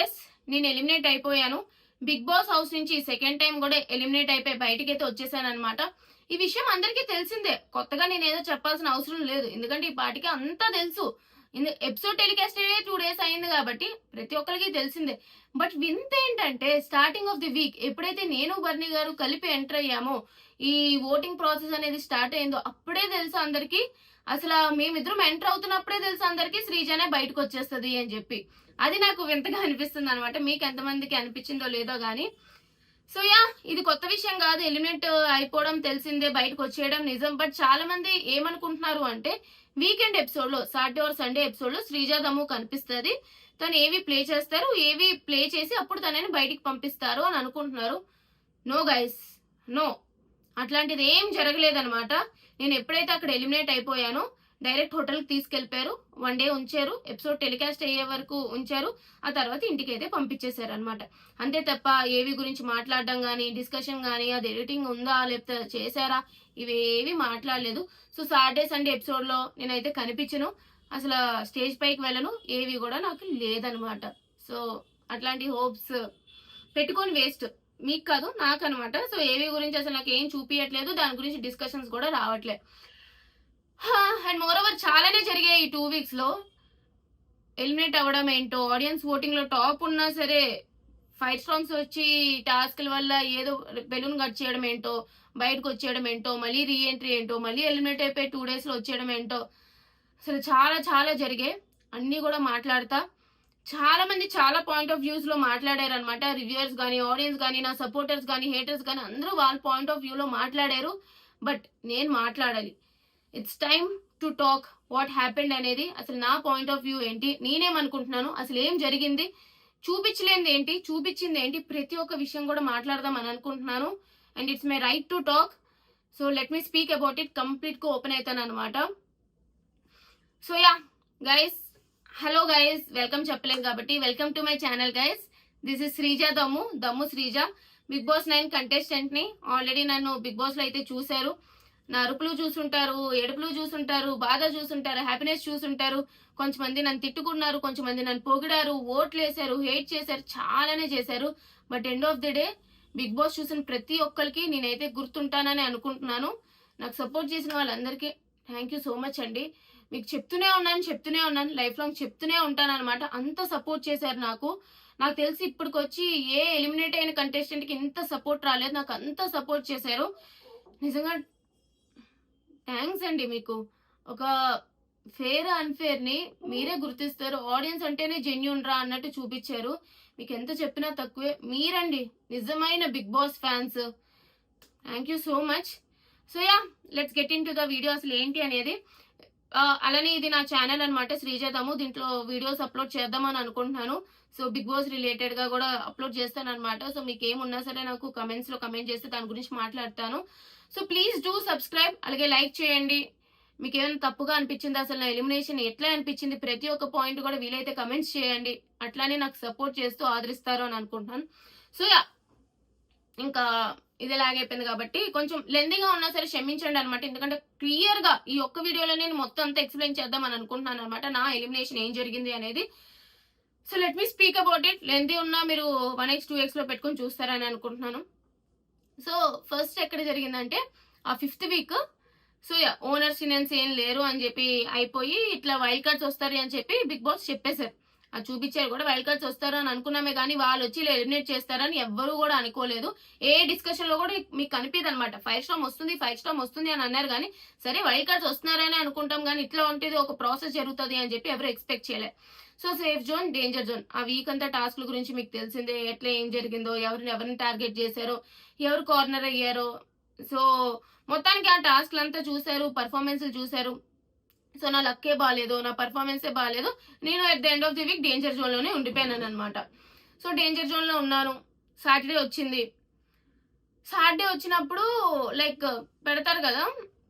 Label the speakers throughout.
Speaker 1: Yes నేను eliminate అయిపోయాను. Big boss house నుంచి సెకండ్ టైం కూడా ఎలిమినేట్ అయిపోయి బయటకైతే అయితే వచ్చేసాను అనమాట ఈ విషయం అందరికీ తెలిసిందే. కొత్తగా నేను ఏదో చెప్పాల్సిన అవసరం లేదు. ఎందుకంటే ఈ పాటికి అంతా తెలుసు. ఎపిసోడ్ టెలికాస్ట్ అయ్యే టూ డేస్ అయింది కాబట్టి ప్రతి ఒక్కరికి తెలిసిందే. బట్ వింత ఏంటంటే స్టార్టింగ్ ఆఫ్ ది వీక్ ఎప్పుడైతే నేను బర్నీ గారు కలిపి ఎంటర్ అయ్యామో ఈ ఓటింగ్ ప్రాసెస్ అనేది స్టార్ట్ అయిందో అప్పుడే తెలుసు అందరికీ. అసలు మేమిద్దరం ఎంటర్ అవుతున్నప్పుడే తెలుసు అందరికీ. శ్రీజనే బయటకు వచ్చేస్తుంది అని చెప్పి. అది నాకు వింతగా అనిపిస్తుంది అనమాట మీకు ఎంతమందికి అనిపించిందో లేదో కానీ సో యా ఇది కొత్త విషయం కాదు. ఎలిమినేట్ అయిపోవడం తెలిసిందే బయటకు వచ్చేయడం నిజం. బట్ చాలా మంది ఏమనుకుంటున్నారు అంటే వీకెండ్ ఎపిసోడ్లో సాటర్డే ఆర్ సండే ఎపిసోడ్లో శ్రీజా దమ్ము కనిపిస్తుంది. తను ఏవి ప్లే చేస్తారు ఏవి ప్లే చేసి అప్పుడు తనని బయటికి పంపిస్తారు అని అనుకుంటున్నారు. నో గైస్ నో అట్లాంటిది ఏం జరగలేదనమాట నేను ఎప్పుడైతే అక్కడ ఎలిమినేట్ అయిపోయానో డైరెక్ట్ హోటల్కి తీసుకెళ్ళిపోయారు వన్ డే ఉంచారు. ఎపిసోడ్ టెలికాస్ట్ అయ్యే వరకు ఉంచారు. ఆ తర్వాత ఇంటికి అయితే పంపించేశారు అనమాట అంతే తప్ప ఏవి గురించి మాట్లాడడం కానీ డిస్కషన్ కానీ అది ఎడిటింగ్ ఉందా లేకపోతే చేశారా ఇవేవి మాట్లాడలేదు. సో సాటర్డే సండే ఎపిసోడ్లో నేనైతే కనిపించను. అసలు స్టేజ్ పైకి వెళ్ళను. ఏవి కూడా నాకు లేదనమాట సో అట్లాంటి హోప్స్ పెట్టుకొని వేస్ట్. మీకు కాదు నాకు అనమాట సో ఏవి గురించి అసలు నాకు ఏం చూపించట్లేదు దాని గురించి డిస్కషన్స్ కూడా రావట్లేదు అండ్ మోర్ ఓవర్ చాలానే జరిగాయి ఈ టూ వీక్స్లో ఎలిమినేట్ అవ్వడం ఏంటో ఆడియన్స్ ఓటింగ్లో టాప్ ఉన్నా సరే ఫైర్ స్ట్రాంగ్స్ వచ్చి టాస్క్ల వల్ల ఏదో బెలూన్ కట్ చేయడం ఏంటో బయటకు వచ్చేయడం ఏంటో మళ్ళీ రీఎంట్రీ ఏంటో మళ్ళీ ఎలిమినేట్ అయిపోయి టూ డేస్లో వచ్చేయడం ఏంటో అసలు చాలా చాలా జరిగాయి. అన్నీ కూడా మాట్లాడతా. చాలా మంది చాలా పాయింట్ ఆఫ్ వ్యూస్లో మాట్లాడారు అనమాట రివ్యూయర్స్ కానీ ఆడియన్స్ కానీ నా సపోర్టర్స్ కానీ హేటర్స్ కానీ అందరూ వాళ్ళ పాయింట్ ఆఫ్ వ్యూలో మాట్లాడారు. బట్ నేను మాట్లాడాలి. It's time to talk what happened అనేది అసలు నా పాయింట్ ఆఫ్ వ్యూ ఏంటి? నేనేమనుకుంటున్నాను అసలు ఏం జరిగింది? చూపించలేంది ఏంటి? చూపించింది ఏంటి? ప్రతి ఒక్క విషయం కూడా మాట్లాడదాం అని అనుకుంటున్నాను. And it's my right to talk so let me speak about it కంప్లీట్గా ఓపెన్ అవుతాను అనమాట so ya guys hello guys welcome చెప్పలేదు కాబట్టి. Welcome to my channel guys this is Sreeja Dammu Dammu Sreeja big boss nine కంటెస్టెంట్ని already నన్ను big బాస్లో అయితే చూశారు. నా అరుపులు చూసుంటారు ఎడుపులు చూసుంటారు బాధ చూసుంటారు హ్యాపీనెస్ చూసుంటారు. కొంతమంది నన్ను తిట్టుకున్నారు కొంతమంది నన్ను పొగిడారు ఓట్లు వేశారు హేట్ చేశారు చాలానే చేశారు. But end of the day big boss చూసిన ప్రతి ఒక్కరికి నేనైతే గుర్తుంటానని అనుకుంటున్నాను. నాకు సపోర్ట్ చేసిన వాళ్ళందరికీ థ్యాంక్ యూ సో మచ్ అండి. మీకు చెప్తూనే ఉన్నాను చెప్తూనే ఉన్నాను లైఫ్ లాంగ్ చెప్తూనే ఉంటాను అనమాట అంత సపోర్ట్ చేశారు నాకు. నాకు తెలిసి ఇప్పటికొచ్చి ఏ ఎలిమినేట్ అయిన కంటెస్టెంట్కి ఇంత సపోర్ట్ రాలేదు. నాకు అంత సపోర్ట్ చేశారు. నిజంగా థ్యాంక్స్ అండి మీకు. ఒక ఫేర్ అన్ఫేర్ని మీరే గుర్తిస్తారు. ఆడియన్స్ అంటేనే జెన్యున్ రా అన్నట్టు చూపించారు. మీకు ఎంత చెప్పినా తక్కువే. మీరండి నిజమైన big boss fans. Thank you so much. So ya let's get into the video అసలు ఏంటి అనేది. అలానే ఇది నా ఛానల్ అనమాట శ్రీజాదము. దీంట్లో వీడియోస్ అప్లోడ్ చేద్దామని అనుకుంటున్నాను. సో బిగ్ బాస్ రిలేటెడ్గా కూడా అప్లోడ్ చేస్తాను అనమాట సో మీకు ఏమున్నా సరే నాకు కమెంట్స్లో కమెంట్ చేస్తే దాని గురించి మాట్లాడతాను. సో ప్లీజ్ డూ సబ్స్క్రైబ్ అలాగే లైక్ చేయండి. మీకు ఏమైనా తప్పుగా అనిపించింది అసలు నా ఎలిమినేషన్ ఎట్లా అనిపించింది? ప్రతి ఒక్క పాయింట్ కూడా వీలైతే కమెంట్స్ చేయండి. అట్లానే నాకు సపోర్ట్ చేస్తూ ఆదరిస్తారు అని అనుకుంటున్నాను. సో ఇంకా ఇది లాగైపోయింది కాబట్టి కొంచెం లెందీగా ఉన్నా సరే క్షమించండి అనమాట ఎందుకంటే క్లియర్గా ఈ ఒక్క వీడియోలో నేను మొత్తం అంతా ఎక్స్ప్లెయిన్ చేద్దాం అని అనుకుంటున్నాను అనమాట నా ఎలిమినేషన్ ఏం జరిగింది అనేది. So let me speak about it lengthy ఉన్నా మీరు వన్ ఎక్స్ టూ ఎక్స్లో పెట్టుకొని చూస్తారని అనుకుంటున్నాను. సో ఫస్ట్ ఎక్కడ జరిగిందంటే ఆ ఫిఫ్త్ వీక్ సో యా ఓనర్స్ ఫినాన్స్ ఏం లేరు అని చెప్పి అయిపోయి ఇట్లా వైల్డ్ కార్డ్స్ వస్తారు అని చెప్పి బిగ్ బాస్ చెప్పేశారు. అది చూపించారు కూడా. వైల్డ్ కార్డ్స్ వస్తారు అని అనుకున్నామే కానీ వాళ్ళు వచ్చి ఎలిమినేట్ చేస్తారని ఎవ్వరూ కూడా అనుకోలేదు. ఏ డిస్కషన్లో కూడా మీకు కనిపిదు అనమాట ఫైవ్ స్టామ్ వస్తుంది ఫైవ్ స్టామ్ వస్తుంది అని అన్నారు కానీ సరే వైల్డ్ కార్డ్స్ వస్తున్నారని అనుకుంటాం కానీ ఇట్లా ఉంటుంది ఒక ప్రాసెస్ జరుగుతుంది అని చెప్పి ఎవరు ఎక్స్పెక్ట్ చేయలేదు so safe zone danger zone ఆ వీక్ అంతా టాస్క్ల గురించి మీకు తెలిసిందే. ఎట్లా ఏం జరిగిందో ఎవరిని ఎవరిని టార్గెట్ చేశారో ఎవరు కార్నర్ అయ్యారో. సో మొత్తానికి ఆ టాస్క్లు అంతా చూశారు పర్ఫార్మెన్స్ చూశారు. సో నా లక్కే బాగాలేదు నా పర్ఫార్మెన్సే బాగాలేదు నేను at the end of the week danger జోన్లోనే ఉండిపోయాను అనమాట సో డేంజర్ జోన్లో ఉన్నాను. సాటర్డే వచ్చింది. సాటర్డే వచ్చినప్పుడు లైక్ పెడతారు కదా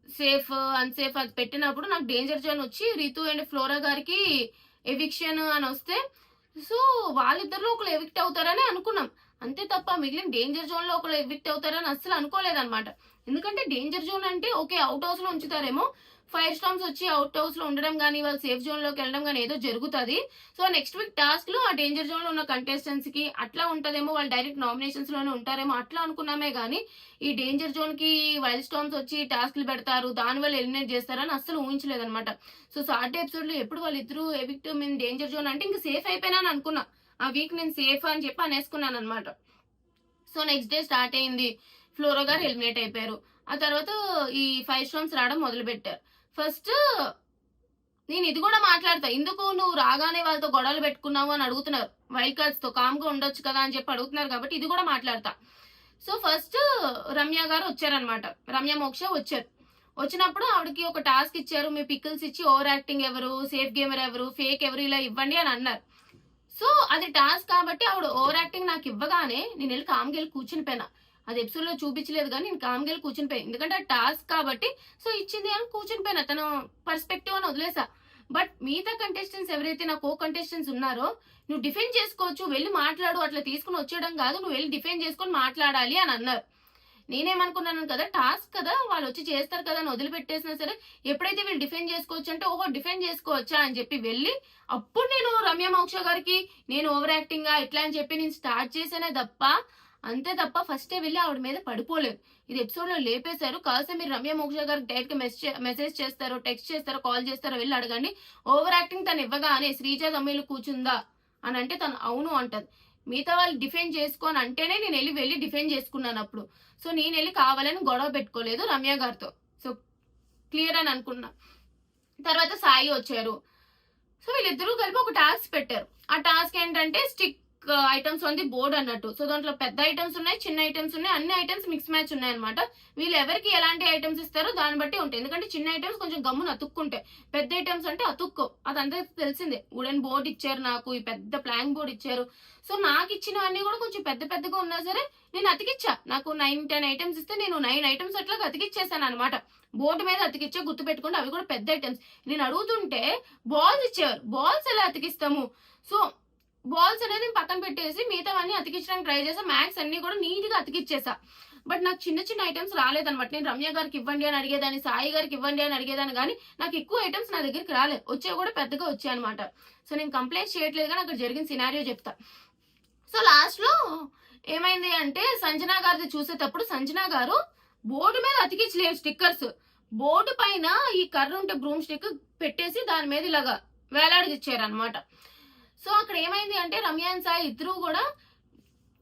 Speaker 1: సేఫ్ అన్సేఫ్ అది పెట్టినప్పుడు నాకు డేంజర్ జోన్ వచ్చి రితు అండ్ ఫ్లోరా గారికి ఎవిక్షన్ అని వస్తే సో వాళ్ళిద్దరిలో ఒకరు ఎవిక్ట్ అవుతారని అనుకున్నాం. అంతే తప్ప మిగిలిన డేంజర్ జోన్లో ఒకరు ఎవిక్ట్ అవుతారని అస్సలు అనుకోలేదన్నమాట. ఎందుకంటే డేంజర్ జోన్ అంటే ఓకే అవుట్ హౌస్లో ఉంచుతారేమో ఫైర్ స్టామ్స్ వచ్చి అవుట్ హౌస్లో ఉండడం కానీ వాళ్ళు సేఫ్ జోన్లోకి వెళ్ళడం కానీ ఏదో జరుగుతుంది. సో నెక్స్ట్ వీక్ టాస్క్లో ఆ డేంజర్ జోన్లో ఉన్న కంటెస్టెంట్స్కి అట్లా ఉంటదేమో వాళ్ళు డైరెక్ట్ నామినేషన్స్లోనే ఉంటారేమో అట్లా అనుకున్నామే కానీ ఈ డేంజర్ జోన్కి వైల్డ్ స్టామ్స్ వచ్చి టాస్క్లు పెడతారు దాని వల్ల ఎలిమినేట్ చేస్తారని అస్సలు ఊహించలేదన్నమాట. సో సాటర్డే ఎపిసోడ్లో ఎప్పుడు వాళ్ళిద్దరూ ఎవిక్ట్ మీన్ డేంజర్ జోన్ అంటే ఇంకా సేఫ్ అయిపోయినా అనుకున్నా. ఆ వీక్ నేను సేఫ్ అని చెప్పి అనేసుకున్నాను అనమాట సో నెక్స్ట్ డే స్టార్ట్ అయింది. ఫ్లోరో గారు ఎలిమినేట్ అయిపోయారు. ఆ తర్వాత ఈ ఫైవ్ స్టోన్స్ రావడం మొదలు పెట్టారు ఫస్ట్ నేను ఇది కూడా మాట్లాడతా. ఎందుకు నువ్వు రాగానే వాళ్ళతో గొడవలు పెట్టుకున్నావు అని అడుగుతున్నారు. వైల్డ్ కార్డ్స్తో కామ్గా ఉండొచ్చు కదా అని చెప్పి అడుగుతున్నారు కాబట్టి ఇది కూడా మాట్లాడతా. సో ఫస్ట్ రమ్య గారు వచ్చారనమాట రమ్య మోక్ష వచ్చారు. వచ్చినప్పుడు ఆవిడకి ఒక టాస్క్ ఇచ్చారు. మీ పికిల్స్ ఇచ్చి ఓవర్ యాక్టింగ్ ఎవరు? సేఫ్ గేమర్ ఎవరు? ఫేక్ ఎవరు? ఇలా ఇవ్వండి అని అన్నారు. సో అది టాస్క్ కాబట్టి ఆవిడ ఓవర్ యాక్టింగ్ నాకు ఇవ్వగానే నేను వెళ్ళి కామ్కి వెళ్ళి కూర్చుని పోయినా. అది ఎపిసోడ్లో చూపించలేదు కానీ నేను కామ్కి వెళ్ళి కూర్చుని పోయాను ఎందుకంటే ఆ టాస్క్ కాబట్టి సో ఇచ్చింది అని కూర్చుని పోయినా తన పర్స్పెక్టివ్ అని వదిలేసా. బట్ మిగతా కంటెస్టెంట్స్ ఎవరైతే నా కో కంటెస్టెంట్స్ ఉన్నారో నువ్వు డిఫెండ్ చేసుకోవచ్చు వెళ్ళి మాట్లాడు అట్లా తీసుకుని వచ్చేయడం కాదు. నువ్వు వెళ్ళి డిఫెండ్ చేసుకొని మాట్లాడాలి అని అన్నారు. నేనేమనుకున్నాను కదా టాస్క్ కదా వాళ్ళు వచ్చి చేస్తారు కదా అని వదిలిపెట్టేసినా సరే ఎప్పుడైతే వీళ్ళు డిఫెండ్ చేసుకోవచ్చు అంటే ఓహో డిఫెండ్ చేసుకోవచ్చా అని చెప్పి వెళ్ళి అప్పుడు నేను రమ్య మోక్ష గారికి నేను ఓవర్ యాక్టింగ్గా ఇట్లా అని చెప్పి నేను స్టార్ట్ చేసానే తప్ప అంతే తప్ప ఫస్టే వెళ్ళి ఆవిడ మీద పడిపోలేదు ఇది ఎపిసోడ్లో లేపేశారు. కాస్త మీరు రమ్య మోక్ష గారికి డైరెక్ట్గా మెసేజ్ చేస్తారో టెక్స్ట్ చేస్తారో కాల్ చేస్తారో వెళ్ళి అడగండి. ఓవర్ యాక్టింగ్ తను ఇవ్వగానే శ్రీజ తమ్మిళ్ళు కూర్చుందా? అని అంటే తను అవును అంటది. మిగతా వాళ్ళు డిఫెండ్ చేసుకొని అంటేనే నేను వెళ్ళి వెళ్ళి డిఫెండ్ చేసుకున్నాను అప్పుడు. సో నేను వెళ్ళి కావాలని గొడవ పెట్టుకోలేదు రమ్య గారితో. సో క్లియర్ అని అనుకున్నా. తర్వాత సాయి వచ్చారు. సో వీళ్ళిద్దరూ కలిపి ఒక టాస్క్ పెట్టారు. ఆ టాస్క్ ఏంటంటే స్టిక్ ఐటమ్స్ ఉంది బోర్డు అన్నట్టు. సో దాంట్లో పెద్ద ఐటమ్స్ ఉన్నాయి చిన్న ఐటమ్స్ ఉన్నాయి అన్ని ఐటమ్స్ మిక్స్ మ్యాచ్ ఉన్నాయి అనమాట వీళ్ళు ఎవరికి ఎలాంటి ఐటమ్స్ ఇస్తారో దాన్ని బట్టి ఉంటాయి. ఎందుకంటే చిన్న ఐటమ్స్ కొంచెం గమ్మున అతుక్కుంటాయి. పెద్ద ఐటమ్స్ అంటే అతుక్కో. అదంతా తెలిసిందే. వుడెన్ బోర్డ్ ఇచ్చారు నాకు ఈ పెద్ద ప్లాంక్ బోర్డ్ ఇచ్చారు. సో నాకు ఇచ్చినవన్నీ కూడా కొంచెం పెద్ద పెద్దగా ఉన్నా సరే నేను అతికిచ్చా. నాకు నైన్ టెన్ ఐటమ్స్ ఇస్తే నేను నైన్ ఐటమ్స్ అట్లా అతికిచ్చేసాను అనమాట బోర్డు మీద అతికిచ్చా గుర్తు పెట్టుకుంటే అవి కూడా పెద్ద ఐటమ్స్ నేను అడుగుతుంటే బాల్స్ ఇచ్చారు బాల్స్ ఎలా అతికిస్తాము? సో బాల్స్ అనేది పక్కన పెట్టేసి మిగతావన్నీ అతికించడానికి ట్రై చేసా. మ్యాక్స్ అన్ని కూడా నీట్గా అతికిచ్చేసా. బట్ నాకు చిన్న చిన్న ఐటమ్స్ రాలేదన్నమాట. నేను రమ్య గారికి ఇవ్వండి అని అడిగేదాన్ని సాయి గారికి ఇవ్వండి అని అడిగేదాన్ని కానీ నాకు ఎక్కువ ఐటమ్స్ నా దగ్గరికి రాలేదు వచ్చే కూడా పెద్దగా వచ్చాయి అనమాట సో నేను కంప్లైంట్ చేయట్లేదు కానీ అక్కడ జరిగిన సినారియో చెప్తా. సో లాస్ట్లో ఏమైంది అంటే సంజనా గారిది చూసేటప్పుడు సంజనా గారు బోర్డు మీద అతికించలేవు స్టిక్కర్స్. బోర్డు పైన ఈ కర్ర ఉంటే బ్రూమ్ స్టిక్ పెట్టేసి దాని మీద ఇలాగా వేలాడిచ్చారు అనమాట సో అక్కడ ఏమైంది అంటే రమ్యాన్ సాయి ఇద్దరు కూడా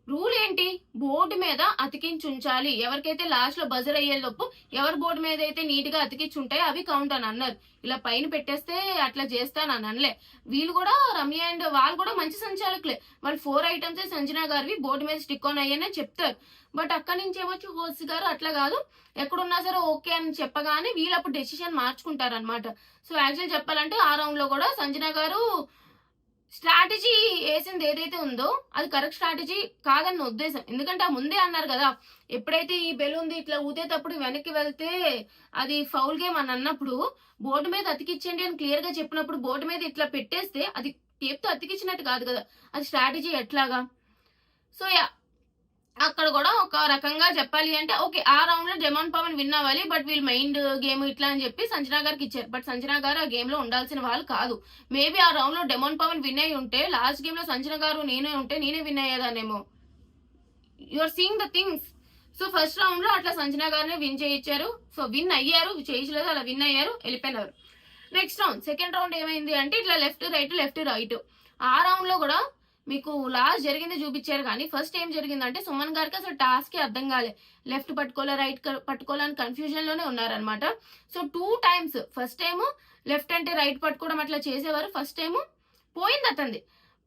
Speaker 1: రూల్ ఏంటి? బోర్డు మీద అతికించి ఉంచాలి. ఎవరికైతే లాస్ట్లో బజర్ అయ్యేలోపు ఎవరి బోర్డు మీద అయితే నీట్గా అతికించి ఉంటాయో అవి కౌంట్ అని అన్నారు. ఇలా పైన పెట్టేస్తే అట్లా చేస్తాను అని అనలే. వీళ్ళు కూడా రమ్య అండ్ వాళ్ళు కూడా మంచి సంచాలకులే. వాళ్ళు ఫోర్ ఐటమ్స్ సంజనా గారివి బోర్డు మీద స్టిక్ ఆన్ అయ్యనే చెప్తారు. బట్ అక్కడి నుంచి ఏమొచ్చు? హోస్ట్ గారు అట్లా కాదు. ఎక్కడున్నా సరే ఓకే అని చెప్పగానే వీళ్ళు అప్పుడు డెసిషన్ మార్చుకుంటారు అనమాట సో యాక్చువల్ చెప్పాలంటే ఆ రౌండ్లో కూడా సంజన గారు స్ట్రాటజీ వేసింది ఏదైతే ఉందో అది కరెక్ట్ స్ట్రాటజీ కాదన్న ఉద్దేశం. ఎందుకంటే ఆ ముందే అన్నారు కదా ఎప్పుడైతే ఈ బెలూన్ ఇట్లా ఊదేటప్పుడు వెనక్కి వెళ్తే అది ఫౌల్ గేమ్ అని అన్నప్పుడు బోర్డు మీద అతికిచ్చండి అని క్లియర్గా చెప్పినప్పుడు బోర్డు మీద ఇట్లా పెట్టేస్తే అది టేప్తో అతికిచ్చినట్టు కాదు కదా. అది స్ట్రాటజీ ఎట్లాగా? సో యా అక్కడ కూడా ఒక రకంగా చెప్పాలి అంటే ఓకే ఆ రౌండ్లో డెమాన్ పవన్ విన్ అవ్వాలి బట్ వీళ్ళు మైండ్ గేమ్ ఇట్లా అని చెప్పి సంచనా గారికి ఇచ్చారు. బట్ సంచనా గారు ఆ గేమ్లో ఉండాల్సిన వాళ్ళు కాదు. మేబీ ఆ రౌండ్లో డెమోన్ పవన్ విన్ అయి ఉంటే లాస్ట్ గేమ్లో సంజన గారు నేనే ఉంటే నేనే win అయ్యేదానేమో you are seeing the things so first రౌండ్లో అట్లా సంచనా గారిని విన్ చేయించారు. సో విన్ అయ్యారు. చేయించలేదు అలా విన్ అయ్యారు. వెళ్ళిపోయినారు. నెక్స్ట్ రౌండ్ సెకండ్ రౌండ్ ఏమైంది అంటే ఇట్లా లెఫ్ట్ రైట్ లెఫ్ట్ రైట్ ఆ రౌండ్లో కూడా మీకు లాస్ట్ జరిగింది చూపించారు కానీ ఫస్ట్ ఏం జరిగిందంటే సుమన్ గారికి అసలు టాస్క్ అర్థం కాలే. లెఫ్ట్ పట్టుకోలే రైట్ పట్టుకోవాలని కన్ఫ్యూజన్లోనే ఉన్నారనమాట so two times first time left అంటే రైట్ పట్టుకోవడం అట్లా చేసేవారు. ఫస్ట్ టైము పోయింది అతంది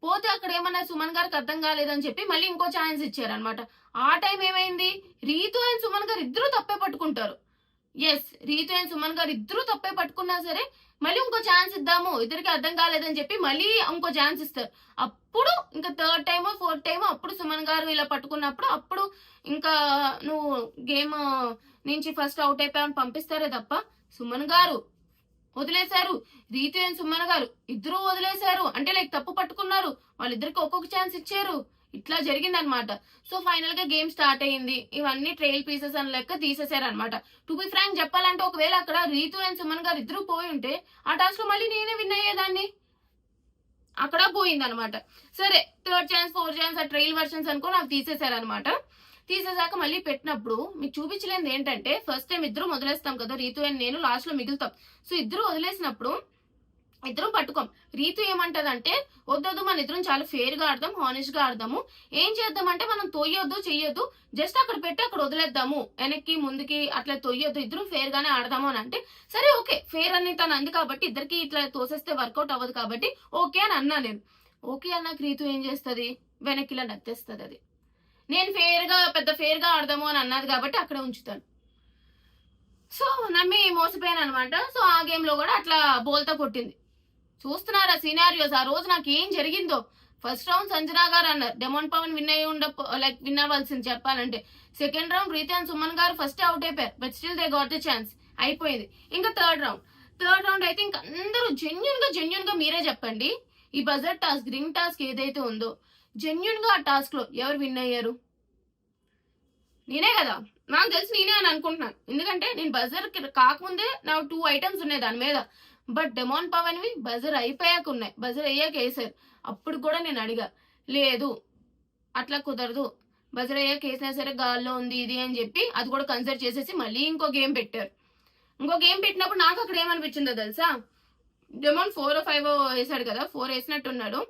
Speaker 1: పోతే అక్కడ ఏమన్నా సుమన్ గారికి అర్థం కాలేదని చెప్పి మళ్ళీ ఇంకో ఛాన్స్ ఇచ్చారనమాట ఆ టైం ఏమైంది? రీతు అండ్ సుమన్ గారు ఇద్దరు తప్పే పట్టుకుంటారు. ఎస్ రీతు అండ్ సుమన్ గారు ఇద్దరు తప్పే పట్టుకున్నా సరే మళ్ళీ ఇంకో ఛాన్స్ ఇద్దాము. ఇద్దరికి అర్థం కాలేదని చెప్పి మళ్ళీ ఇంకో ఛాన్స్ ఇస్తారు. అప్పుడు ఇంకా థర్డ్ టైమ్ ఫోర్త్ టైమ్ అప్పుడు సుమన్ గారు ఇలా పట్టుకున్నప్పుడు అప్పుడు ఇంకా నువ్వు గేమ్ నుంచి ఫస్ట్ అవుట్ అయిపోయావని పంపిస్తారే తప్ప సుమన్ గారు వదిలేశారు. రీతు అండ్ సుమన్ గారు ఇద్దరు వదిలేశారు. అంటే లైక్ తప్పు పట్టుకున్నారు. వాళ్ళిద్దరికి ఒక్కొక్క ఛాన్స్ ఇచ్చారు. ఇట్లా జరిగిందనమాట. సో ఫైనల్గా గేమ్ స్టార్ట్ అయ్యింది. ఇవన్నీ ట్రైల్ పీసెస్ అని లెక్క తీసేశారనమాట టు బి ఫ్రాంక్ చెప్పాలంటే ఒకవేళ అక్కడ రీతు అండ్ సుమన్ గారు ఇద్దరు పోయి ఉంటే ఆ టాస్క్లో మళ్ళీ నేనే విన్ అయ్యేదాన్ని? అక్కడ పోయిందనమాట. సరే థర్డ్ ఛాన్స్ ఫోర్త్ ఛాన్స్ ఆ ట్రైల్ వర్షన్స్ అనుకో నాకు తీసేశారనమాట తీసేసాక మళ్ళీ పెట్టినప్పుడు మీకు చూపించలేనిది ఏంటంటే ఫస్ట్ టైం ఇద్దరు వదిలేస్తాం కదా రీతు అండ్ నేను లాస్ట్లో మిగులుతాం. సో ఇద్దరు వదిలేసినప్పుడు ఇద్దరం పట్టుకోం. రీతు ఏమంటదంటే వద్దొద్దు మన ఇద్దరం చాలా ఫేర్గా ఆడదాం హానెస్ట్గా ఆడదాము. ఏం చేద్దామంటే మనం తొయ్యొద్దు చెయ్యొద్దు. జస్ట్ అక్కడ పెట్టి అక్కడ వదిలేద్దాము. వెనక్కి ముందుకి అట్లా తొయ్యొద్దు. ఇద్దరం ఫేర్ గానే ఆడదాము అని అంటే సరే ఓకే. ఫేర్ అని తను అంది కాబట్టి ఇద్దరికి ఇట్లా తోసేస్తే వర్కౌట్ అవ్వదు కాబట్టి ఓకే అని అన్నా నేను. ఓకే అన్నాక రీతు ఏం చేస్తుంది? వెనక్కి ఇలా నత్తేస్తుంది అది. నేను ఫేర్గా పెద్ద ఫేర్గా ఆడదాము అని అన్నది కాబట్టి అక్కడ ఉంచుతాను. సో నమ్మి మోసపోయాను అనమాట సో ఆ గేమ్లో కూడా అట్లా బోల్తా కొట్టింది. చూస్తున్నారా సినారియోస్ ఆ రోజు నాకు ఏం జరిగిందో? ఫస్ట్ రౌండ్ సంజనా గారు అన్నారు. డెమోన్ పవన్ విన్ అయ్యి ఉండ లైక్ విన్ అవ్వాల్సింది చెప్పాలంటే. సెకండ్ రౌండ్ రీతాన్ సుమన్ గారు ఫస్ట్ అవుట్ అయిపోయారు but still they got the chance అయిపోయింది. ఇంకా థర్డ్ రౌండ్ థర్డ్ రౌండ్ అయితే ఇంకా అందరూ జెన్యున్గా జెన్యున్గా మీరే చెప్పండి. ఈ బజర్ టాస్క్ రింగ్ టాస్క్ ఏదైతే ఉందో జెన్యున్గా ఆ టాస్క్లో ఎవరు విన్ అయ్యారు? నేనే కదా. నాకు తెలిసి నేనే అని అనుకుంటున్నాను. ఎందుకంటే నేను బజర్ కాకముందే నా టూ ఐటమ్స్ ఉన్నాయి దాని మీద. బట్ డెమాన్ పవన్వి బజర్ అయిపోయాక ఉన్నాయి బజర్ అయ్యాక వేసారు అప్పుడు కూడా నేను అడిగా లేదు అట్లా కుదరదు. బజర్ అయ్యాక వేసినా సరే గాల్లో ఉంది ఇది అని చెప్పి అది కూడా కన్సిడర్ చేసేసి మళ్ళీ ఇంకో గేమ్ పెట్టారు. ఇంకో గేమ్ పెట్టినప్పుడు నాకు అక్కడ ఏమనిపించిందో తెలుసా? డెమోన్ ఫోర్ ఫైవ్ వేసాడు కదా ఫోర్ వేసినట్టున్నాడు.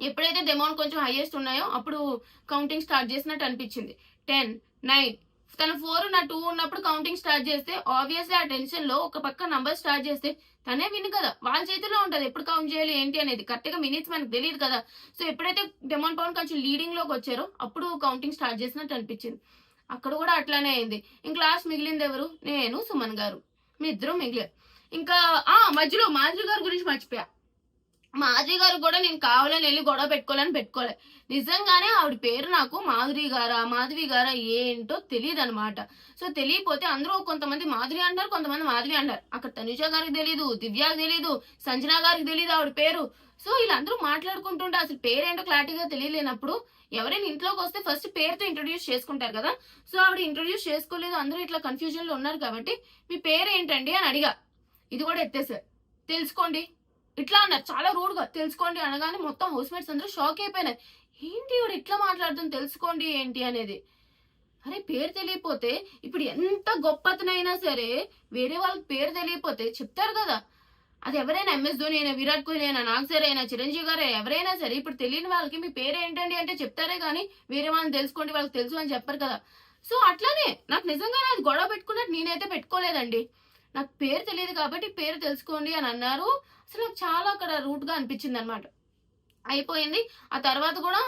Speaker 1: ఎప్పుడైతే డెమోన్ కొంచెం హైయెస్ట్ ఉన్నాయో అప్పుడు కౌంటింగ్ స్టార్ట్ చేసినట్టు అనిపించింది. టెన్ నైన్ తన ఫోర్ నా టూ ఉన్నప్పుడు కౌంటింగ్ స్టార్ట్ చేస్తే ఆబ్వియస్లీ ఆ టెన్షన్లో ఒక పక్క నంబర్ స్టార్ట్ చేస్తే తనే విన్ కదా. వాళ్ళ చేతిలో ఉంటది. ఎప్పుడు కౌంట్ చేయాలి ఏంటి అనేది. కరెక్ట్గా మినిట్స్ మనకు తెలియదు కదా. సో ఎప్పుడైతే డెమోన్ పవన్ కొంచెం లీడింగ్లోకి వచ్చారో అప్పుడు కౌంటింగ్ స్టార్ట్ చేసినట్టు అనిపించింది. అక్కడ కూడా అట్లానే అయింది. ఇంక లాస్ట్ మిగిలింది ఎవరు? నేను సుమన్ గారు. మీ ఇద్దరు మిగిలారు ఇంకా ఆ మధ్యలో మాధురి గారి గురించి మర్చిపోయా. మాధురి గారు కూడా నేను కావాలని వెళ్ళి గొడవ పెట్టుకోవాలని పెట్టుకోలే. నిజంగానే ఆవిడ పేరు నాకు మాధురి గారా మాధవి గారా ఏంటో తెలియదు అనమాట సో తెలియపోతే అందరూ కొంతమంది మాధురి అంటారు కొంతమంది మాధవి అంటారు. అక్కడ తనుజ గారికి తెలియదు దివ్యాకి తెలియదు సంజనా గారికి తెలియదు ఆవిడ పేరు. సో వీళ్ళందరూ మాట్లాడుకుంటుంటే అసలు పేరేంటో క్లారిటీగా తెలియలేనప్పుడు ఎవరైనా ఇంట్లోకి వస్తే ఫస్ట్ పేరుతో ఇంట్రొడ్యూస్ చేసుకుంటారు కదా. సో ఆవిడ ఇంట్రొడ్యూస్ చేసుకోలేదు అందరూ ఇట్లా కన్ఫ్యూజన్లో ఉన్నారు కాబట్టి మీ పేరేంటండి అని అడిగా. ఇది కూడా ఎత్తేసారు. తెలుసుకోండి. ఇట్లా అన్నారు. చాలా రూడ్గా తెలుసుకోండి అనగానే మొత్తం హౌస్ మేట్స్ అందరూ షాక్ అయిపోయినారు. ఏంటి ఇవి ఇట్లా మాట్లాడుతుంది? తెలుసుకోండి ఏంటి అనేది. అరే పేరు తెలియపోతే ఇప్పుడు ఎంత గొప్పతనైనా సరే వేరే వాళ్ళకి పేరు తెలియపోతే చెప్తారు కదా. అది ఎవరైనా ఎంఎస్ ధోని అయినా విరాట్ కోహ్లీ అయినా నాగ్సర్ అయినా చిరంజీవి గారు ఎవరైనా సరే ఇప్పుడు తెలియని వాళ్ళకి మీ పేరు ఏంటండి అంటే చెప్తారే కానీ వేరే వాళ్ళని తెలుసుకోండి వాళ్ళకి తెలుసు అని చెప్పారు కదా. సో అట్లానే నాకు నిజంగానే అది గొడవ పెట్టుకున్నట్టు నేనైతే పెట్టుకోలేదండి. నాకు పేరు తెలియదు కాబట్టి పేరు తెలుసుకోండి అని అన్నారు. అసలు నాకు చాలా అక్కడ రూట్గా అనిపించింది అనమాట అయిపోయింది. ఆ తర్వాత కూడా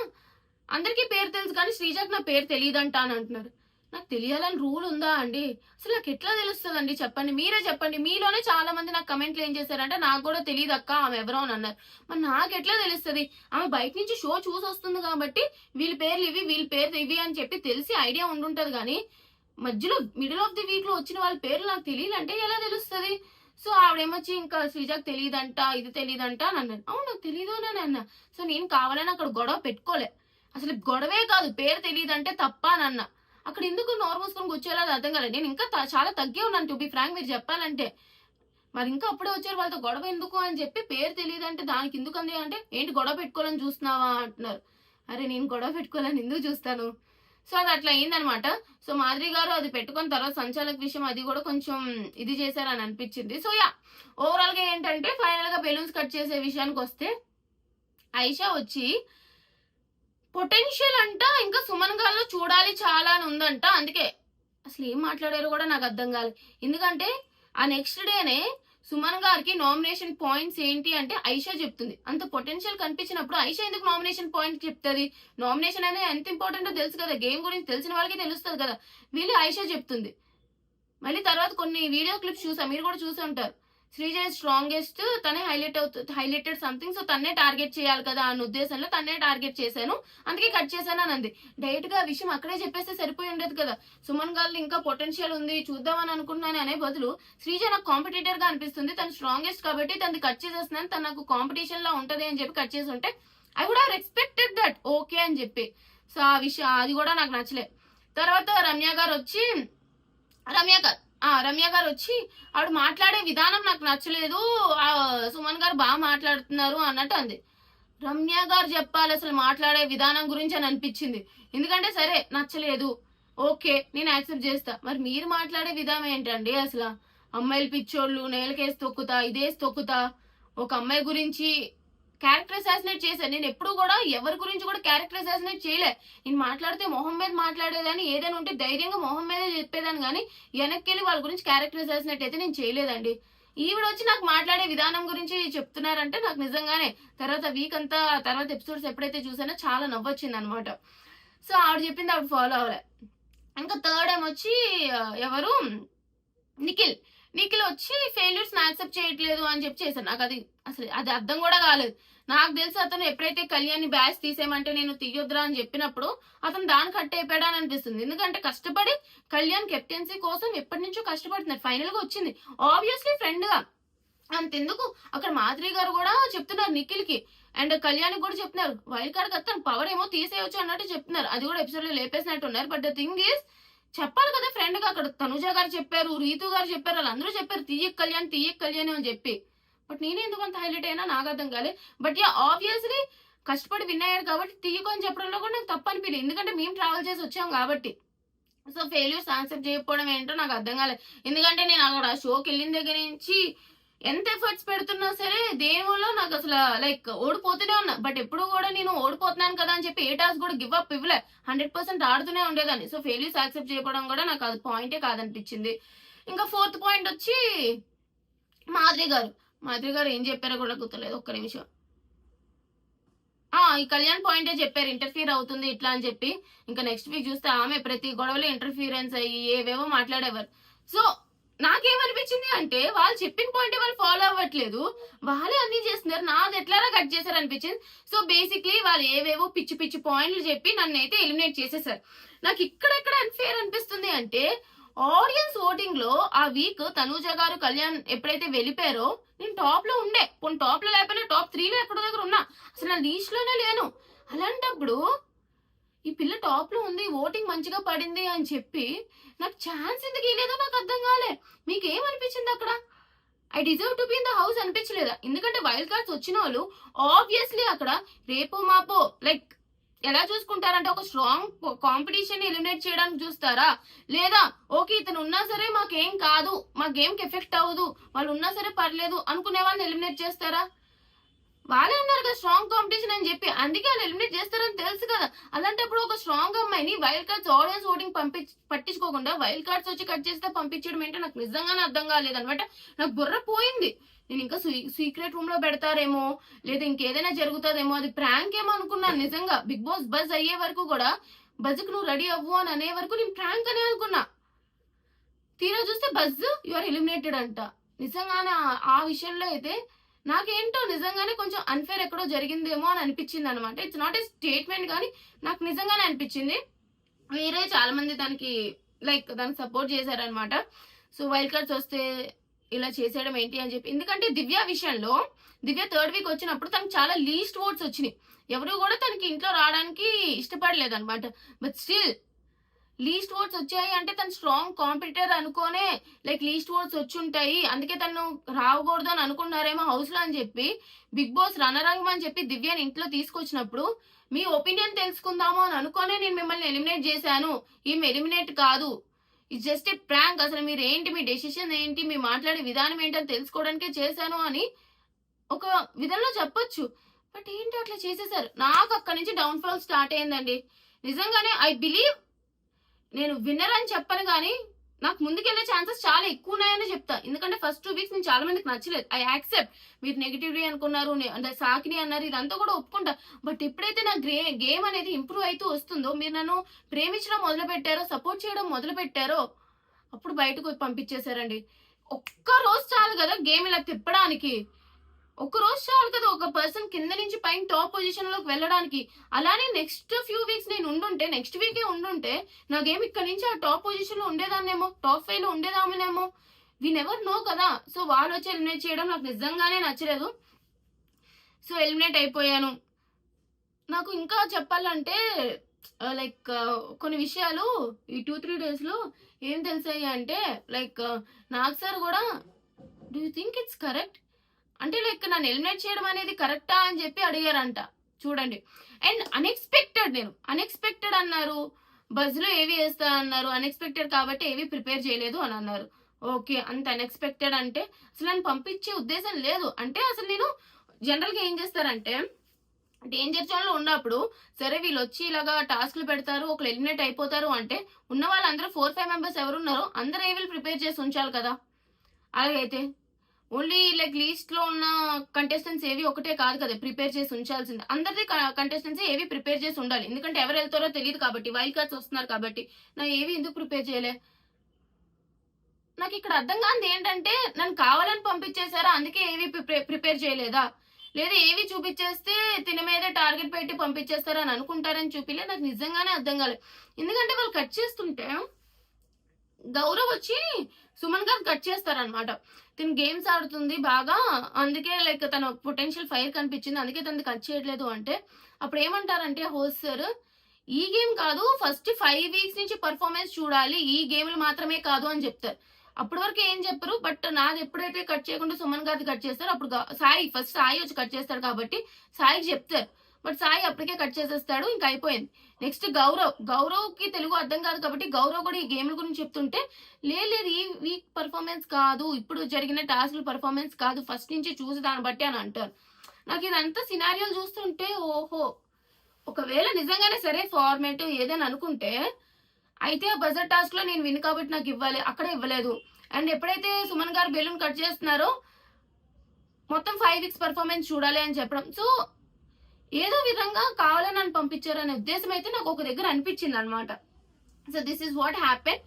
Speaker 1: అందరికీ పేరు తెలుసు కానీ శ్రీజాకి నా పేరు తెలియదంట అని అంటున్నారు. నాకు తెలియాలని రూల్ ఉందా అండి? అసలు నాకు ఎట్లా తెలుస్తుంది అండి చెప్పండి. మీరే చెప్పండి. మీలోనే చాలా మంది నాకు కమెంట్లు ఏం చేశారంటే నాకు కూడా తెలియదు అక్క ఆమె ఎవరో అని అన్నారు. మరి నాకు ఎట్లా తెలుస్తుంది? ఆమె బయట నుంచి షో చూసి వస్తుంది కాబట్టి వీళ్ళ పేర్లు ఇవి వీళ్ళ పేర్లు ఇవి అని చెప్పి తెలిసి ఐడియా ఉండుంటది కానీ మధ్యలో మిడిల్ ఆఫ్ ది వీక్లో వచ్చిన వాళ్ళ పేర్లు నాకు తెలియాలంటే ఎలా తెలుస్తుంది? సో ఆవిడేమొచ్చి ఇంకా శ్రీజాకి తెలియదంట ఇది తెలియదంట అని అన్నాను అవును నాకు తెలియదు అని సో నేను కావాలని అక్కడ గొడవ పెట్టుకోలే. అసలు గొడవే కాదు పేరు తెలియదంటే తప్ప అని అన్న. అక్కడ ఎందుకు నోరు మూసుకొని కూర్చోలేదు అర్థం కాలేదు. నేను ఇంకా చాలా తగ్గే ఉన్నాను టు బి ఫ్రాంక్ మీరు చెప్పాలంటే. మరి ఇంకా అప్పుడే వచ్చారు వాళ్ళతో గొడవ ఎందుకు అని చెప్పి పేరు తెలియదంటే దానికి ఎందుకు అంది అంటే ఏంటి గొడవ పెట్టుకోవాలని చూస్తున్నావా? అంటున్నారు. అరే నేను గొడవ పెట్టుకోవాలని ఎందుకు చూస్తాను? సో అది అట్లా అయిందనమాట. సో మాదిరి గారు అది పెట్టుకున్న తర్వాత సంచాలక విషయం అది కూడా కొంచెం ఇది చేశారని అనిపించింది. సో యా ఓవరాల్గా ఏంటంటే ఫైనల్గా బెలూన్స్ కట్ చేసే విషయానికి వస్తే ఐషా వచ్చి పొటెన్షియల్ అంట ఇంకా సుమన్ గారిలో చూడాలి చాలా అని ఉందంట. అందుకే అసలు ఏం మాట్లాడారు కూడా నాకు అర్థం కాలేదు ఎందుకంటే ఆ నెక్స్ట్ డేనే సుమన్ గారికి నామినేషన్ పాయింట్స్ ఏంటి అంటే ఐషా చెప్తుంది. అంత పొటెన్షియల్ కనిపించినప్పుడు ఐషా ఎందుకు నామినేషన్ పాయింట్ చెప్తుంది? నామినేషన్ అనేది ఎంత ఇంపార్టెంటో తెలుసు కదా? గేమ్ గురించి తెలిసిన వాళ్ళకి తెలుస్తుంది కదా? వీళ్ళు ఐషా చెప్తుంది. మళ్ళీ తర్వాత కొన్ని వీడియో క్లిప్స్ చూసా మీరు కూడా చూసి ఉంటారు. శ్రీజ స్ట్రాంగెస్ట్ తనే హైలైట్ అవుతుంది హైలైటెడ్ సంథింగ్ సో తన్నే టార్గెట్ చేయాలి కదా అన్న ఉద్దేశంలో తన్నే టార్గెట్ చేశాను. అందుకే కట్ చేశాను అని అంది. డైరెక్ట్గా విషయం అక్కడే చెప్పేస్తే సరిపోయి ఉండదు కదా. సుమన్ గారు ఇంకా పొటెన్షియల్ ఉంది చూద్దామని అనుకుంటున్నాను అనే బదులు శ్రీజ నాకు కాంపిటేటర్గా అనిపిస్తుంది. తను స్ట్రాంగెస్ట్ కాబట్టి తనది కట్ చేసేస్తున్నాను. తను నాకు కాంపిటీషన్ లా ఉంటది అని చెప్పి కట్ చేసి ఉంటే I would have expected that okay అని చెప్పి. సో ఆ విషయం అది కూడా నాకు నచ్చలే. తర్వాత రమ్య గారు వచ్చి రమ్య గారు రమ్య గారు వచ్చి ఆవిడ మాట్లాడే విధానం నాకు నచ్చలేదు. ఆ, సుమన్ గారు బాగా మాట్లాడుతున్నారు అన్నట్టు అంది. రమ్య గారు చెప్పాలి అసలు మాట్లాడే విధానం గురించి అని అనిపించింది. ఎందుకంటే సరే నచ్చలేదు. ఓకే నేను యాక్సెప్ట్ చేస్తా. మరి మీరు మాట్లాడే విధానం ఏంటండి అసలు? అమ్మాయిలు పిచ్చోళ్ళు నేలకేసి తొక్కుతా ఇదేసి తొక్కుతా. ఒక అమ్మాయి గురించి క్యారెక్టర్ అసాసినేట్ చేశాను నేను ఎప్పుడు కూడా ఎవరి గురించి కూడా క్యారెక్టర్ అసాసినేట్ చేయలే. నేను మాట్లాడితే మొహం మీద మాట్లాడేదాన్ని ఏదైనా ఉంటే ధైర్యంగా మొహం మీదే చెప్పేదాన్ని కానీ వెనక్కి వెళ్ళి వాళ్ళ గురించి క్యారెక్టర్ అసాసినేట్ అయితే నేను చేయలేదండి. ఈవిడ వచ్చి నాకు మాట్లాడే విధానం గురించి చెప్తున్నారంటే నాకు నిజంగానే తర్వాత వీక్ అంతా తర్వాత ఎపిసోడ్స్ ఎప్పుడైతే చూసానో చాలా నవ్వొచ్చింది అనమాట సో ఆవిడ చెప్పింది ఆవిడ ఫాలో అవ్వలే ఇంకా థర్డ్ ఏం వచ్చి ఎవరు? నిఖిల్. నిఖిల్ వచ్చి ఫెయిల్యూర్స్ యాక్సెప్ట్ చేయట్లేదు అని చెప్పి చేశాను. నాకు అది అసలు అది అర్థం కూడా కాలేదు. నాకు తెలిసి అతను ఎప్పుడైతే కళ్యాణ్ బ్యాచ్ తీసేయమంటే నేను తీయొద్దురా అని చెప్పినప్పుడు అతను దాని కట్ అయిపోయాడు అని అనిపిస్తుంది. ఎందుకంటే కష్టపడి కళ్యాణ్ కెప్టెన్సీ కోసం ఎప్పటి నుంచో కష్టపడుతున్నారు. ఫైనల్గా వచ్చింది. ఆబ్వియస్లీ ఫ్రెండ్గా. అంతెందుకు? అక్కడ మాధురి గారు కూడా చెప్తున్నారు నిఖిల్కి అండ్ కళ్యాణ్ కూడా చెప్తున్నారు. వైల్డ్ కార్డ్ కదా పవర్ ఏమో తీసేయొచ్చు అన్నట్టు చెప్తున్నారు. అది కూడా ఎపిసోడ్లో లేపేసినట్టు ఉన్నారు బట్ ద థింగ్ ఈస్ చెప్పాలి కదా ఫ్రెండ్గా అక్కడ తనుజ గారు చెప్పారు రీతు గారు చెప్పారు వాళ్ళందరూ చెప్పారు తీయక్ కళ్యాణ్ తీయక్ కళ్యాణ్ అని చెప్పి. బట్ నేనే ఎందుకు అంత హైలైట్ అయినా నాకు అర్థం కాలే. బట్ యా ఆబ్వియస్లీ కష్టపడి విన్ అయ్యాడు కాబట్టి తీయకు అని చెప్పడంలో కూడా నాకు తప్పు అనిపించింది. ఎందుకంటే మేము ట్రావెల్ చేసి వచ్చాం కాబట్టి. సో ఫెయిల్యూర్స్ యాక్సెప్ట్ చేయకపోవడం ఏంటో నాకు అర్థం కాలేదు ఎందుకంటే నేను అక్కడ షోకి వెళ్ళిన దగ్గర నుంచి ఎంత ఎఫర్ట్స్ పెడుతున్నా సరే దేనివల్ల నాకు అసలు లైక్ ఓడిపోతూనే ఉన్నా. బట్ ఎప్పుడు కూడా నేను ఓడిపోతున్నాను కదా అని చెప్పి ఏ టాస్క్ కూడా గివ్ అప్ ఇవ్వలే. హండ్రెడ్ పర్సెంట్ ఆడుతూనే ఉండేదాన్ని. సో ఫెయిల్యూస్ యాక్సెప్ట్ చేయడం కూడా నాకు అది పాయింటే కాదనిపించింది. ఇంకా ఫోర్త్ పాయింట్ వచ్చి మాధురి గారు. మాధురి గారు ఏం చెప్పారో కూడా గుర్తులేదు ఒక్క నిమిషం. ఈ కళ్యాణ్ పాయింటే చెప్పారు ఇంటర్ఫియర్ అవుతుంది ఇట్లా అని చెప్పి. ఇంకా నెక్స్ట్ వీక్ చూస్తే ఆమె ప్రతి గొడవలో ఇంటర్ఫియరెన్స్ అయ్యి ఏవేవో మాట్లాడేవారు. సో నాకేమనిపించింది అంటే వాళ్ళు చెప్పిన పాయింట్ వాళ్ళు ఫాలో అవ్వట్లేదు. వాళ్ళే అన్ని చేస్తున్నారు. నాది ఎట్లారా కట్ చేశారు అనిపించింది సో బేసిక్లీ వాళ్ళు ఏవేవో పిచ్చి పిచ్చి పాయింట్లు చెప్పి నన్ను అయితే ఎలిమినేట్ చేసేసారు. నాకు ఇక్కడెక్కడ అన్ఫేర్ అనిపిస్తుంది అంటే ఆడియన్స్ ఓటింగ్లో ఆ వీక్ తనూజ గారు కళ్యాణ్ ఎప్పుడైతే వెళ్ళిపోయారో నేను టాప్లో ఉండే. కొన్ని టాప్లో లేకపోయినా టాప్ త్రీ లో ఎక్కడో దగ్గర ఉన్నా. అసలు నా లీస్ట్లోనే లేను. అలాంటప్పుడు ఈ పిల్ల టాప్లో ఉంది ఓటింగ్ మంచిగా పడింది అని చెప్పి నాకు ఛాన్స్ ఎందుకు ఇవ్వలేదో నాకు అర్థం కాలే. మీకు ఏమనిపించింది అక్కడ? I deserve to be in the house అనిపించలేదా? ఎందుకంటే వైల్డ్ కార్డ్స్ వచ్చిన వాళ్ళు ఆబ్వియస్లీ అక్కడ రేపో మాపో లైక్ ఎలా చూసుకుంటారంటే ఒక స్ట్రాంగ్ కాంపిటీషన్ ఎలిమినేట్ చేయడానికి చూస్తారా? లేదా ఓకే ఇతను ఉన్నా సరే మాకేం కాదు మా గేమ్కి ఎఫెక్ట్ అవ్వదు వాళ్ళు ఉన్నా సరే పర్లేదు అనుకునే వాళ్ళని ఎలిమినేట్ చేస్తారా? వాళ్ళే అన్నారు కదా స్ట్రాంగ్ కాంపిటీషన్ అని చెప్పి. అందుకే వాళ్ళు ఎలిమినేట్ చేస్తారని తెలుసు కదా. అలాంటప్పుడు ఒక స్ట్రాంగ్ అమ్మాయిని వైల్డ్ కార్డ్స్ ఆడియన్స్ ఓటింగ్ పంపి పట్టించుకోకుండా వైల్డ్ కార్డ్స్ వచ్చి కట్ చేస్తే పంపించడం ఏంటో నాకు నిజంగానే అర్థం కాలేదు అనమాట. నాకు బుర్ర పోయింది. నేను ఇంకా సీక్రెట్ రూమ్లో పెడతారేమో లేదా ఇంకేదైనా జరుగుతుందేమో అది ప్రాంక్ ఏమో అనుకున్నాను నిజంగా. బిగ్ బాస్ బజ్ అయ్యే వరకు కూడా బజ్కు నువ్వు రెడీ అవ్వు అని అనే వరకు నేను ప్రాంక్ అనే అనుకున్నా. తీరా చూస్తే బజ్ యు ఆర్ ఎలిమినేటెడ్ అంట. నిజంగానే ఆ విషయంలో అయితే నాకేంటో నిజంగానే కొంచెం అన్ఫేర్ ఎక్కడో జరిగిందేమో అని అనిపించింది అనమాట ఇట్స్ నాట్ ఏ స్టేట్మెంట్ కానీ నాకు నిజంగానే అనిపించింది. వేరే చాలా మంది దానికి లైక్ దానికి సపోర్ట్ చేశారనమాట. సో వైల్డ్ కార్డ్స్ వస్తే ఇలా చేసేయడం ఏంటి అని చెప్పి. ఎందుకంటే దివ్య విషయంలో దివ్య థర్డ్ వీక్ వచ్చినప్పుడు తనకు చాలా లీస్ట్ ఓట్స్ వచ్చినాయి. ఎవరు కూడా తనకి ఇంట్లో రావడానికి ఇష్టపడలేదు అనమాట బట్ స్టిల్ లీస్ట్ ఓట్స్ వచ్చాయి అంటే తను స్ట్రాంగ్ కాంపిటీటర్ అనుకోనే లైక్ లీస్ట్ ఓట్స్ వచ్చి ఉంటాయి అందుకే తను రావకూడదు అని అనుకున్నారేమో హౌస్లో అని చెప్పి బిగ్ బాస్ రణరంగం అని చెప్పి దివ్యని ఇంట్లో తీసుకొచ్చినప్పుడు మీ ఒపీనియన్ తెలుసుకుందాము అని అనుకోనే నేను మిమ్మల్ని ఎలిమినేట్ చేశాను. ఈమె ఎలిమినేట్ కాదు. ఇది జస్ట్ ఏ ప్రాంక్ అసలు మీరు ఏంటి మీ డెసిషన్ ఏంటి మీ మాట్లాడే విధానం ఏంటని తెలుసుకోవడానికే చేశాను అని ఒక విధంలో చెప్పొచ్చు. బట్ ఏంటి అట్లా చేసేసారు? నాకు అక్కడి నుంచి డౌన్ ఫాల్ స్టార్ట్ అయిందండి. నిజంగానే ఐ బిలీవ్ నేను విన్నర్ అని చెప్పను కానీ నాకు ముందుకెళ్ళే ఛాన్సెస్ చాలా ఎక్కువ ఉన్నాయని చెప్తా. ఎందుకంటే ఫస్ట్ టూ వీక్స్ నేను చాలా మందికి నచ్చలేదు. ఐ యాక్సెప్ట్ మీరు నెగిటివ్లీ అనుకున్నారు అంటే సాకిని అన్నారు ఇదంతా కూడా ఒప్పుకుంటా. బట్ ఎప్పుడైతే నా గ్రే గేమ్ అనేది ఇంప్రూవ్ అవుతూ వస్తుందో మీరు నన్ను ప్రేమించడం మొదలు పెట్టారో సపోర్ట్ చేయడం మొదలు పెట్టారో అప్పుడు బయటకు పంపించేశారండి. ఒక్క రోజు చాలు కదా గేమ్ ఇలా తిప్పడానికి. ఒక రోజు చాలు కదా ఒక పర్సన్ కింద నుంచి పైన టాప్ పొజిషన్లోకి వెళ్ళడానికి. అలానే నెక్స్ట్ ఫ్యూ వీక్స్ నేను ఉండుంటే నెక్స్ట్ వీకే ఉండుంటే నా ఇక్కడ నుంచి ఆ టాప్ పొజిషన్లో ఉండేదాన్నేమో? టాప్ ఫైవ్లో ఉండేదామనేమో? వి నెవర్ నో కదా. సో వాళ్ళు వచ్చి ఎలిమినేట్ చేయడం నాకు నిజంగానే నచ్చలేదు. సో ఎలిమినేట్ అయిపోయాను. నాకు ఇంకా చెప్పాలంటే uh, లైక్ uh, కొన్ని విషయాలు ఈ టూ త్రీ డేస్లో ఏం తెలిసాయి అంటే లైక్ నాకు సార్ కూడా do you think it's correct అంటే లైక్ నన్ను ఎలిమినేట్ చేయడం అనేది కరెక్టా అని చెప్పి అడిగారంట. చూడండి. అండ్ అన్ఎక్స్పెక్టెడ్ నేను. అన్ఎక్స్పెక్టెడ్ అన్నారు. బజ్లో ఏవి వేస్తా అన్నారు. అన్ఎక్స్పెక్టెడ్ కాబట్టి ఏవి ప్రిపేర్ చేయలేదు అని అన్నారు. ఓకే అంత అన్ఎక్స్పెక్టెడ్ అంటే అసలు నన్ను పంపించే ఉద్దేశం లేదు. అంటే అసలు నేను జనరల్గా ఏం చేస్తారంటే డేంజర్ జోన్లో ఉన్నప్పుడు సరే వీళ్ళు వచ్చి ఇలాగా టాస్క్లు పెడతారు ఒకరు ఎలిమినేట్ అయిపోతారు అంటే ఉన్న వాళ్ళందరూ ఫోర్ ఫైవ్ మెంబర్స్ ఎవరు ఉన్నారో అందరూ ఏవి ప్రిపేర్ చేసి ఉంచాలి కదా. అలాగైతే ఓన్లీ లైక్ లీస్ట్లో ఉన్న కంటెస్టెంట్స్ ఏవి ఒకటే కాదు కదా ప్రిపేర్ చేసి ఉంచాల్సింది. అందరిది కంటెస్టెంట్స్ ఏవి ప్రిపేర్ చేసి ఉండాలి. ఎందుకంటే ఎవరు వెళ్తారో తెలియదు కాబట్టి వైల్డ్ కార్డ్స్ వస్తున్నారు కాబట్టి నా ఏవి ఎందుకు ప్రిపేర్ చేయలే? నాకు ఇక్కడ అర్థం కానిది ఏంటంటే నన్ను కావాలని పంపించేశారా అందుకే ఏవి ప్రిపేర్ చేయలేదా? లేదా ఏవి చూపించేస్తే తిన మీదే టార్గెట్ పెట్టి పంపించేస్తారని అనుకుంటారని చూపిలే నాకు నిజంగానే అర్థం కాలేదు ఎందుకంటే వాళ్ళు కట్ చేస్తుంటే గౌరవ్ వచ్చి సుమన్ గారు కట్ చేస్తారనమాట తిను గేమ్స్ ఆడుతుంది బాగా. అందుకే లైక్ తన పొటెన్షియల్ ఫైర్ కనిపించింది. అందుకే తనది కట్ చేయట్లేదు అంటే అప్పుడు ఏమంటారంటే హోస్ట్ సార్ ఈ గేమ్ కాదు ఫస్ట్ ఫైవ్ వీక్స్ నుంచి పర్ఫార్మెన్స్ చూడాలి. ఈ గేమ్లు మాత్రమే కాదు అని చెప్తారు. అప్పటి వరకు ఏం చెప్పరు బట్ నాది ఎప్పుడైతే కట్ చేయకుండా సుమన్ గారిది కట్ చేస్తారు అప్పుడు సాయి ఫస్ట్ సాయి వచ్చి కట్ చేస్తారు కాబట్టి సాయికి చెప్తారు. బట్ సాయి అప్పటికే కట్ చేసేస్తాడు ఇంకా అయిపోయింది. నెక్స్ట్ గౌరవ్ గౌరవ్కి తెలుగు అర్థం కాదు కాబట్టి గౌరవ్ కూడా ఈ గేమ్ల గురించి చెప్తుంటే "లే, లేదు ఈ వీక్ పర్ఫార్మెన్స్ కాదు ఇప్పుడు జరిగిన టాస్క్ పర్ఫార్మెన్స్ కాదు ఫస్ట్ నుంచి చూసి దాన్ని బట్టి అని అంటారు. నాకు ఇదంతా సినారియోలు చూస్తుంటే ఓహో ఒకవేళ నిజంగానే సరే ఫార్మేట్ ఏదైనా అనుకుంటే అయితే ఆ బజర్ టాస్క్లో నేను విన్ కాబట్టి నాకు ఇవ్వాలి అక్కడ ఇవ్వలేదు. అండ్ ఎప్పుడైతే సుమన్ గారు బెలూన్ కట్ చేస్తున్నారో మొత్తం ఫైవ్ వీక్స్ పర్ఫార్మెన్స్ చూడాలి అని చెప్పడం. సో ఏదో విధంగా కావాలని నన్ను పంపించారు అనే ఉద్దేశం అయితే నాకు ఒక దగ్గర అనిపించింది అనమాట so this is what happen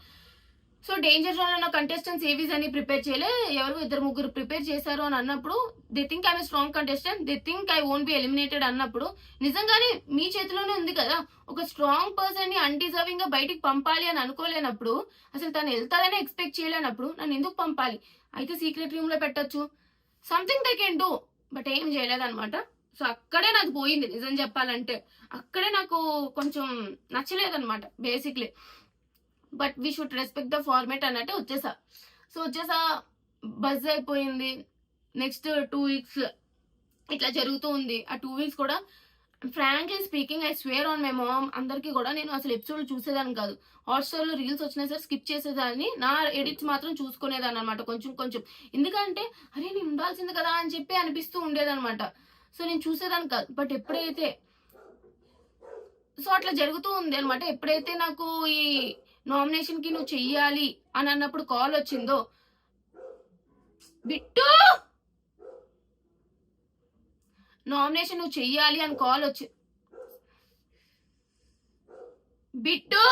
Speaker 1: so danger zone ఉన్న కంటెస్టెంట్స్ ఏవీస్ అని ప్రిపేర్ చేయలే ఎవరు ఇద్దరు ముగ్గురు ప్రిపేర్ చేశారు అని అన్నప్పుడు they think I'm strong contestant they think I won't be eliminated అన్నప్పుడు నిజంగానే మీ చేతిలోనే ఉంది కదా ఒక స్ట్రాంగ్ పర్సన్ని అన్డిజర్వింగ్గా బయటికి పంపాలి అని అనుకోలేనప్పుడు అసలు తను వెళ్తాదని ఎక్స్పెక్ట్ చేయలేనప్పుడు నన్ను ఎందుకు పంపాలి? అయితే సీక్రెట్ రూమ్లో పెట్టచ్చు. Something they can do but ఏం చేయలేదన్నమాట. సో అక్కడే నాకు పోయింది నిజం చెప్పాలంటే. అక్కడే నాకు కొంచెం నచ్చలేదనమాట basically but we should respect the format అన్నట్టు వచ్చేసా. సో వచ్చేసా బజ్ అయిపోయింది. నెక్స్ట్ టూ వీక్స్ ఇట్లా జరుగుతూ ఉంది. ఆ టూ వీక్స్ కూడా frankly speaking I swear on my mom అందరికీ కూడా నేను అసలు ఎపిసోడ్ చూసేదాన్ని కాదు. హాట్స్టార్లో రీల్స్ వచ్చినా సరే స్కిప్ చేసేదాన్ని. నా ఎడిట్స్ మాత్రం చూసుకునేదాన్ని అనమాట కొంచెం కొంచెం. ఎందుకంటే అరే నేను ఉండాల్సింది కదా అని చెప్పి అనిపిస్తూ ఉండేదనమాట సో నేను చూసేదాన్ని కాదు. బట్ ఎప్పుడైతే సో అట్లా జరుగుతూ ఉంది అనమాట ఎప్పుడైతే నాకు ఈ నామినేషన్కి నువ్వు చెయ్యాలి అని అన్నప్పుడు కాల్ వచ్చిందో బిట్టు! నామినేషన్ నువ్వు చెయ్యాలి అని కాల్ వచ్చి బిట్టు!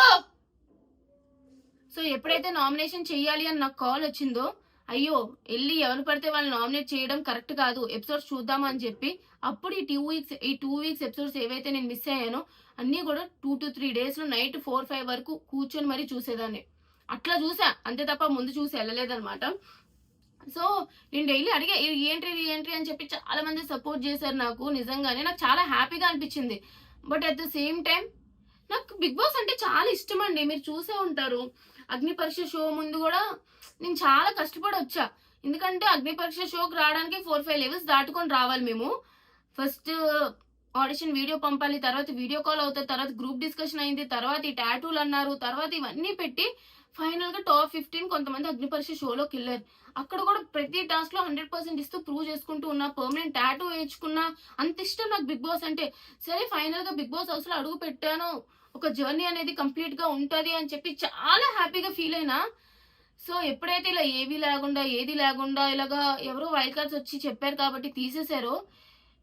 Speaker 1: సో ఎప్పుడైతే నామినేషన్ చెయ్యాలి అని నాకు కాల్ వచ్చిందో అయ్యో వెళ్ళి ఎవరు పడితే వాళ్ళు నామినేట్ చేయడం కరెక్ట్ కాదు. ఎపిసోడ్స్ చూద్దామా అని చెప్పి అప్పుడు ఈ టూ వీక్స్ ఈ టూ వీక్స్ ఎపిసోడ్స్ ఏవైతే నేను మిస్ అయ్యానో అన్నీ కూడా టూ టు త్రీ డేస్లో నైట్ ఫోర్ ఫైవ్ వరకు కూర్చొని మరీ చూసేదాన్ని. అట్లా చూసా. అంతే తప్ప ముందు చూసి వెళ్ళలేదన్నమాట. సో నేను డైలీ అడిగా "ఈ ఏంటి ఏంటి అని చెప్పి చాలా మంది సపోర్ట్ చేశారు నాకు. నిజంగానే నాకు చాలా హ్యాపీగా అనిపించింది. But at the same time నాకు బిగ్ బాస్ అంటే చాలా ఇష్టం అండి. మీరు చూసే ఉంటారు. అగ్ని పరీక్ష షో ముందు కూడా నేను చాలా కష్టపడి వచ్చా. ఎందుకంటే అగ్ని పరీక్ష షోకి రావడానికి ఫోర్ ఫైవ్ లెవెల్స్ దాటుకొని రావాలి మేము. ఫస్ట్ ఆడిషన్ వీడియో పంపాలి తర్వాత వీడియో కాల్ అవుతుంది తర్వాత గ్రూప్ డిస్కషన్ అయింది తర్వాత ఈ టాటూలు అన్నారు తర్వాత ఇవన్నీ పెట్టి ఫైనల్గా టాప్ ఫిఫ్టీన్ కొంతమంది అగ్ని పరీక్ష షోలోకి వెళ్ళారు. అక్కడ కూడా ప్రతి టాస్క్లో హండ్రెడ్ పర్సెంట్ ఇస్తూ ప్రూవ్ చేసుకుంటూ ఉన్నా పర్మనెంట్ టాటూ వేయించుకున్నా అంత ఇష్టం నాకు బిగ్ బాస్ అంటే. సరే ఫైనల్గా బిగ్ బాస్ హౌస్లో అడుగు పెట్టాను. ఒక జర్నీ అనేది కంప్లీట్గా ఉంటది అని చెప్పి చాలా హ్యాపీగా ఫీల్ అయినా. సో ఎప్పుడైతే ఇలా ఏవి లేకుండా ఏది లేకుండా ఇలాగా ఎవరో వైల్డ్ కార్డ్స్ వచ్చి చెప్పారు కాబట్టి తీసేశారో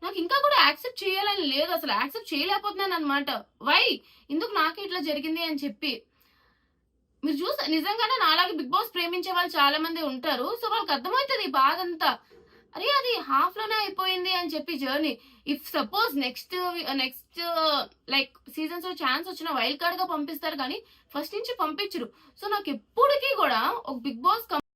Speaker 1: నాకు ఇంకా కూడా యాక్సెప్ట్ చేయాలని లేదు. అసలు యాక్సెప్ట్ చేయలేకపోతున్నాను అనమాట వై ఎందుకు నాకే ఇట్లా జరిగింది అని చెప్పి. మీరు చూసా నిజంగానే నాలాగే బిగ్ బాస్ ప్రేమించే వాళ్ళు చాలా మంది ఉంటారు. సో వాళ్ళకి అర్థమవుతుంది ఈ బాధ అంతా అరే అది హాఫ్లోనే అయిపోయింది అని చెప్పి journey. If suppose next next like సీజన్స్లో chance వచ్చిన వైల్డ్ కార్డ్గా పంపిస్తారు కానీ ఫస్ట్ నుంచి పంపించరు. సో నాకు ఎప్పటికీ కూడా ఒక బిగ్ బాస్